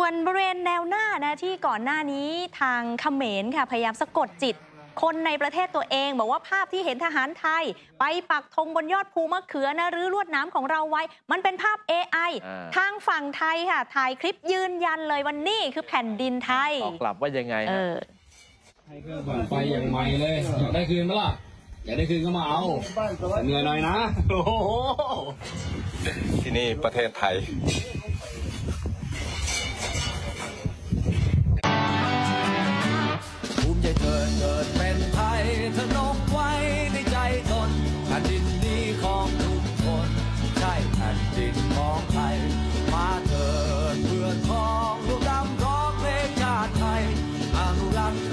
ส่วนบริเวณแนวหน้านะที่ก่อนหน้านี้ทางเขมรค่ะพยายามสะกดจิต คนในประเทศตัวเองบอกว่าภาพที่เห็นทหารไทย ไปปักธงบนยอดภูมะเขือนะหรือลวดน้ำของเราไว้ มันเป็นภาพ AI อ่าทางฝั่งไทยค่ะถ่ายคลิปยืนยันเลยวันนี้คือแผ่นดินไทยตอบกลับว่ายังไงเอฮะอให้เครื่องปั่นไฟอย่างใหม่เลยอยากได้คืนไหมล่ะอยากได้คืนก็มาเอาแต่เหนื่อยหน่อยนะโอ้โหที่นี่ประเทศไทย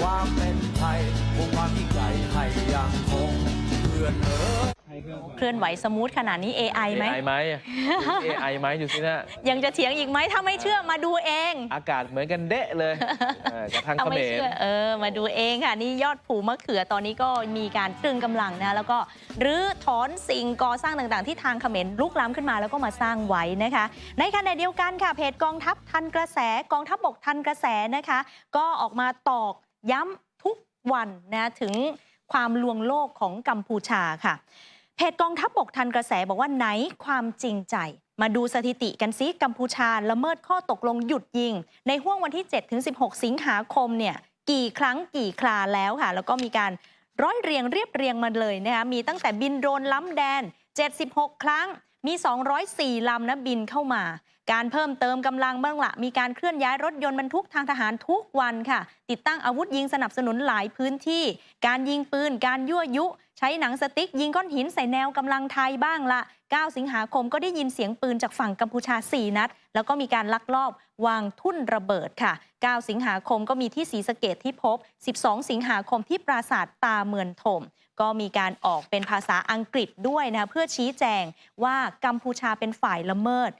ความเป็นไทยคงความยิ่งใหญ่ให้ยังคงเพื่อนเอ๋ย เคลื่อนไหวสมูทขนาดนี้ AI ไหม AI ไหม AI ไหมดูสินะ ยังจะเถียงอีกไหมถ้าไม่เชื่อมาดูเอง อากาศเหมือนกันเดะเลยเออกับทางเอาเขไม่มรเชื่อเออมาดูเองค่ะ นี่ยอดผูมะเขือตอนนี้ก็มีการตรึงกำลังนะ แล้วก็รื้อถอนสิ่งก่อสร้างต่างๆ ที่ทางเขมรลุกล้ำขึ้นมาแล้วก็มาสร้างไว้นะคะ ในขณะเดียวกันค่ะเพจกองทัพทันกระแสกองทัพบกทันกระแสนะคะ ก็ออกมาตอก ย้ำทุกวันนะถึงความลวงโลกของกัมพูชาค่ะ เพจกองทัพบกทันกระแสบอกว่าไหนความจริงใจ มาดูสถิติกันซิกัมพูชาละเมิดข้อตกลงหยุดยิง ในห่วงวันที่ 7-16 สิงหาคมเนี่ยกี่ครั้งกี่คราแล้วค่ะ แล้วก็มีการร้อยเรียงเรียบเรียงมาเลยนะคะมีตั้งแต่บินโดรนล้ำแดน 76 ครั้ง มี 204 ลำนะบินเข้ามา การเพิ่มเติมกำลังเบื้องละมีการเคลื่อนย้ายรถยนต์บรรทุกทางทหารทุกวันค่ะ ติดตั้งอาวุธยิงสนับสนุนหลายพื้นที่ การยิงปืน การยั่วยุ ใช้หนังสติ๊กยิงก้อนหินใส่แนวกำลังไทยบ้างละ 9 สิงหาคมก็ได้ยินเสียงปืนจากฝั่งกัมพูชา 4 นัด แล้วก็มีการลักลอบวางทุ่นระเบิดค่ะ 9 สิงหาคมก็มีที่ศรีสะเกดที่พบ 12 สิงหาคมที่ปราสาทตาเมือนถม ก็มีการออกเป็นภาษาอังกฤษด้วยนะคะเพื่อชี้แจงว่ากัมพูชาเป็นฝ่ายละเมิด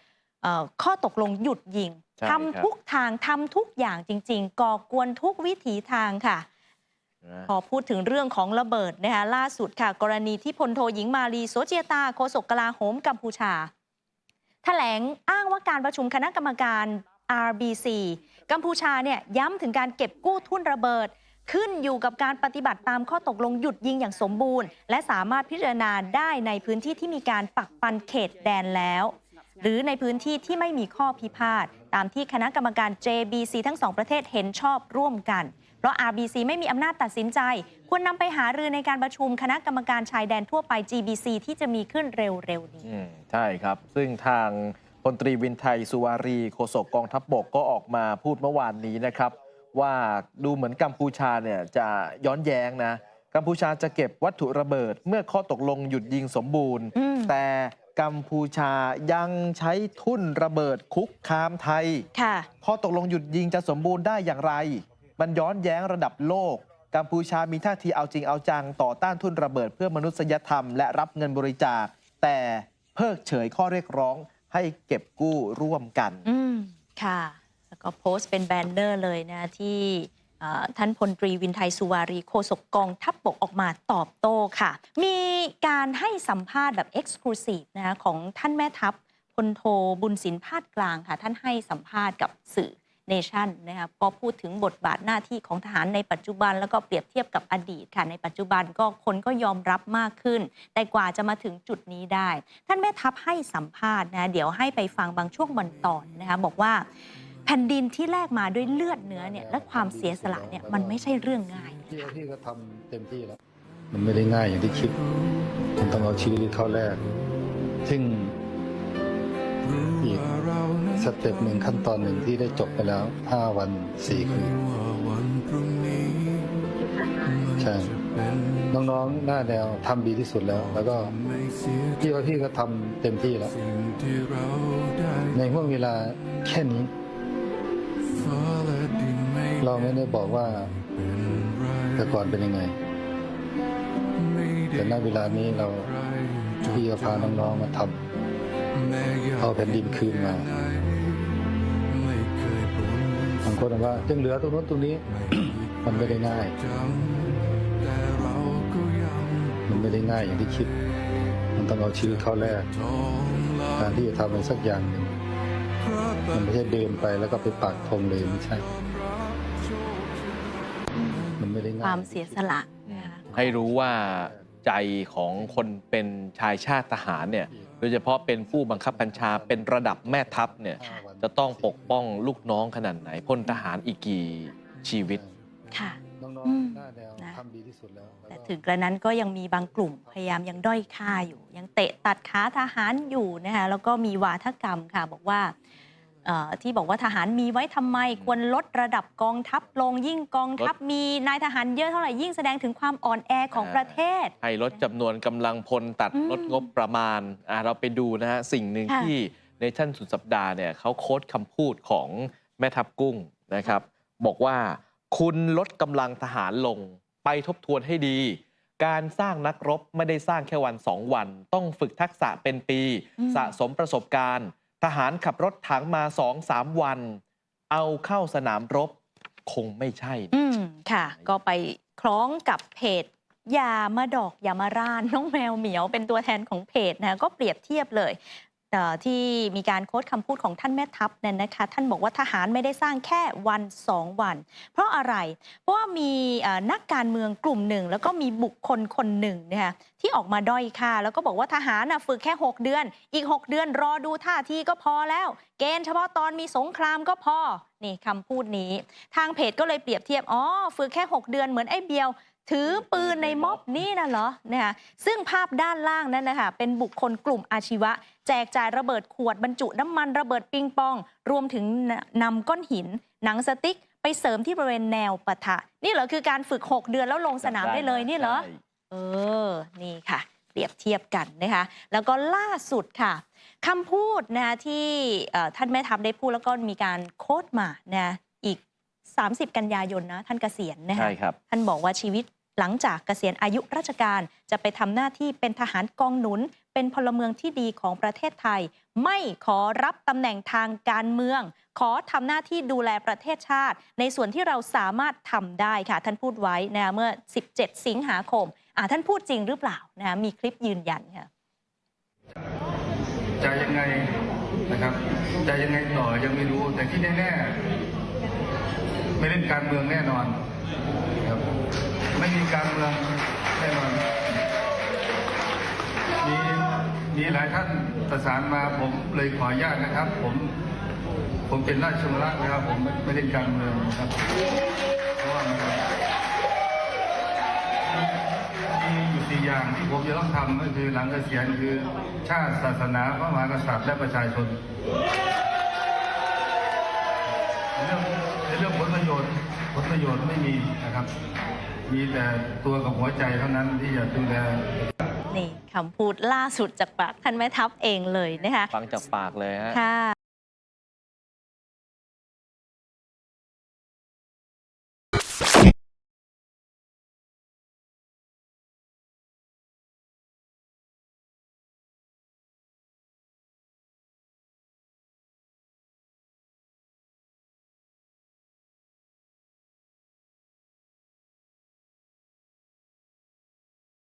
เอ่อข้อตกลงหยุดยิงใช่ครับทำทุกทางทำทุกอย่างจริง ๆ ก่อกวนทุกวิถีทางค่ะนะพอพูดถึงเรื่องของระเบิดนะคะล่าสุดค่ะ กรณีที่พลโทหญิงมาลีโซเจียตาโฆษกกลาโหมกัมพูชา แถลงอ้างว่าการประชุมคณะกรรมการ RBC กัมพูชาเนี่ยย้ำถึงการเก็บกู้ทุ่นระเบิด ขึ้นอยู่กับการปฏิบัติตามข้อตกลงหยุดยิงอย่างสมบูรณ์ และสามารถพิจารณาได้ในพื้นที่ที่มีการปักปันเขตแดนแล้ว หรือในพื้นที่ที่ไม่มีข้อพิพาท ตามที่คณะกรรมการ JBC ทั้งสองประเทศเห็นชอบร่วมกัน เพราะ RBC ไม่มีอำนาจตัดสินใจ ควรนำไปหารือในการประชุมคณะกรรมการชายแดนทั่วไป GBC ที่จะมีขึ้นเร็วๆนี้ใช่ครับ ซึ่งทางพลตรีวินไทยสุวารีโฆษกกองทัพบบกก็ออกมาพูดเมื่อวานนี้นะครับ ว่าดูเหมือนกัมพูชาเนี่ยจะย้อนแย้งนะ กัมพูชาจะเก็บวัตถุระเบิด เมื่อข้อตกลงหยุดยิงสมบูรณ์อืมแต่กัมพูชายังใช้ทุ่นระเบิดคุกคามไทยค่ะข้อตกลงหยุดยิงจะสมบูรณ์ได้อย่างไร มันย้อนแย้งระดับโลก กัมพูชามีท่าทีเอาจริงเอาจัง ต่อต้านทุนระเบิดเพื่อมนุษยธรรมและรับเงินบริจาค แต่เพิกเฉยข้อเรียกร้องให้เก็บกู้ร่วมกันอืมค่ะแล้ว ก็โพสต์เป็นแบนเนอร์เลยนะที่ท่านพลตรีวินไทยสุวารีโฆษกกองทัพบบกออกมาตอบโต้ค่ะ มีการให้สัมภาษณ์แบบเอ็กซ์คลูซีฟนะคะของท่านแม่ทัพพลโทบุญสินพาดกลางค่ะ ท่านให้สัมภาษณ์กับสื่อเนชั่นนะคะก็พูดถึงบทบาทหน้าที่ของทหารในปัจจุบัน แล้วก็เปรียบเทียบกับอดีตค่ะ ในปัจจุบันก็คนก็ยอมรับมากขึ้น แต่กว่าจะมาถึงจุดนี้ได้ ท่านแม่ทัพให้สัมภาษณ์นะเดี๋ยวให้ไปฟังบางช่วงบางตอนนะคะบอกว่า แผ่นดินที่แลกมาด้วยเลือดเนื้อเนี่ยและความเสียสละเนี่ยมันไม่ใช่เรื่องง่ายพี่พี่ก็ทำเต็มที่แล้ว มันไม่ได้ง่ายอย่างที่คิดมันต้องเอาชีวิตเข้าแรก ซึ่งอีกสเต็ปหนึ่งขั้นตอนหนึ่งที่ได้จบไปแล้ว 5 วัน 4 คืนใช่น้องๆ หน้าแนวทำดีที่สุดแล้ว แล้วก็พี่ว่าพี่ก็ทำเต็มที่แล้ว ในห่วงเวลาแค่นี้ เราไม่ได้บอกว่าแต่ก่อนเป็นยังไง แต่ณเวลานี้เราพี่ก็พาน้องๆมาทำเอาแผ่นดินคืนมาบางคนบอกว่ายังเหลือตรงนู้นตรงนี้ มันไม่ได้ง่าย มันไม่ได้ง่ายอย่างที่คิด มันต้องเอาชีวิตเข้าแรกการที่จะทำอะไรสักอย่างหนึ่ง มันไม่ใช่เดินไปแล้วก็ไปปักธงเลยไม่ใช่ มันไม่ได้ง่ายความเสียสละนะคะให้รู้ว่าใจของคนเป็นชายชาติทหารเนี่ยโดยเฉพาะเป็นผู้บังคับบัญชาเป็นระดับแม่ทัพเนี่ยจะต้องปกป้องลูกน้องขนาดไหนพลทหารอีกกี่ชีวิต ค่ะ น้องอืม ๆหน้าแนวนะทำดีที่สุดแล้วแล้วแต่ก็ถึงกระนั้นก็ยังมีบางกลุ่มพยายามยังด้อยค่าอยู่ ยังเตะตัดขาทหารอยู่นะคะแล้วก็มีวาทกรรมค่ะ บอกว่าเอ่อ ที่บอกว่าทหารมีไว้ทำไม ควรลดระดับกองทัพลงยิ่งกองทัพมีนายทหารเยอะเท่าไหร่ยิ่งแสดงถึงความอ่อนแอของอ่าประเทศ ให้ลดจำนวนกำลังพลตัดอืมลดงบประมาณอะเราไปดูนะฮะสิ่งหนึ่งค่ะที่ในชั่นสุดสัปดาห์เนี่ยเขาโค้ดคำพูดของแม่ทัพกุ้งนะครับ บอกว่าคุณลดกำลังทหารลงไปทบทวนให้ดี การสร้างนักรบไม่ได้สร้างแค่วันสองวัน ต้องฝึกทักษะเป็นปีอืมสะสมประสบการณ์ ทหารขับรถถังมาสองสามวัน เอาเข้าสนามรบคงไม่ใช่นะอืมค่ะ ก็ไปคล้องกับเพจยามาดอกยามาร่านน้องแมวเหมียวเป็นตัวแทนของเพจนะก็เปรียบเทียบเลยเอ่อ ที่มีการโค้ดคำพูดของท่านแม่ทัพเนี่ยนะคะ ท่านบอกว่าทหารไม่ได้สร้างแค่วันสองวัน เพราะอะไร เพราะว่ามีนักการเมืองกลุ่มหนึ่ง แล้วก็มีบุคคลคนหนึ่งนะคะที่ออกมาด้อยค่าแล้วก็บอกว่าทหารน่ะฝึกแค่ 6 เดือน อีก 6 เดือนรอดูท่าทีก็พอแล้ว เกณฑ์เฉพาะตอนมีสงครามก็พอนี่คำพูดนี้ ทางเพจก็เลยเปรียบเทียบอ๋อฝึกแค่ 6 เดือนเหมือนไอ้เบียว ถือปืนในม็อบนี่นะเหรอนะคะซึ่งภาพด้านล่างนั้นนะคะเป็นบุคคลกลุ่มอาชีวะ แจกจ่ายระเบิดขวดบรรจุน้ำมันระเบิดปิงปอง รวมถึงนำก้อนหิน หนังสติ๊ก ไปเสริมที่บริเวณแนวปะทะ นี่เหรอคือการฝึก 6 เดือนแล้วลงสนามได้เลยนี่เหรอใช่เออนี่ค่ะ เปรียบเทียบกันนะคะแล้วก็ล่าสุดค่ะคำพูดนะที่เอ่อท่านแม่ทัพได้พูดแล้วก็มีการโค้ดมานะอีก 30 กันยายนนะท่านเกษียณนะคะใช่ครับท่านบอกว่าชีวิต หลังจากเกษียณอายุราชการจะไปทำหน้าที่เป็นทหารกองหนุน เป็นพลเมืองที่ดีของประเทศไทย ไม่ขอรับตำแหน่งทางการเมือง ขอทำหน้าที่ดูแลประเทศชาติ ในส่วนที่เราสามารถทำได้ค่ะ ท่านพูดไว้นะเมื่อ 17 สิงหาคมอ่าท่านพูดจริงหรือเปล่านะมีคลิปยืนยันค่ะจะยังไงนะครับจะยังไงต่อยังไม่รู้แต่ที่แน่ๆไม่เล่นการเมืองแน่นอน ครับไม่มีการเมืองแน่นอนมีมีหลายท่านประสานมาผมเลยขออนุญาตนะครับ ผมผมเป็นราชวรักษ์นะครับ ผมไม่ไม่เล่นการเมืองนะครับเพราะว่ามีอยู่สี่อย่างที่ผมจะต้องทำก็คือหลังเกษียณคือ ชาติศาสนาพระมหากษัตริย์และประชาชนในเรื่อง ชน์ผลประโยชน์ไม่มีนะครับ มีแต่ตัวกับหัวใจเท่านั้นที่จะดูแลนี่คำพูดล่าสุดจากปากท่านแม่ทัพเองเลยนะคะ ฟังจากปากเลยฮะค่ะ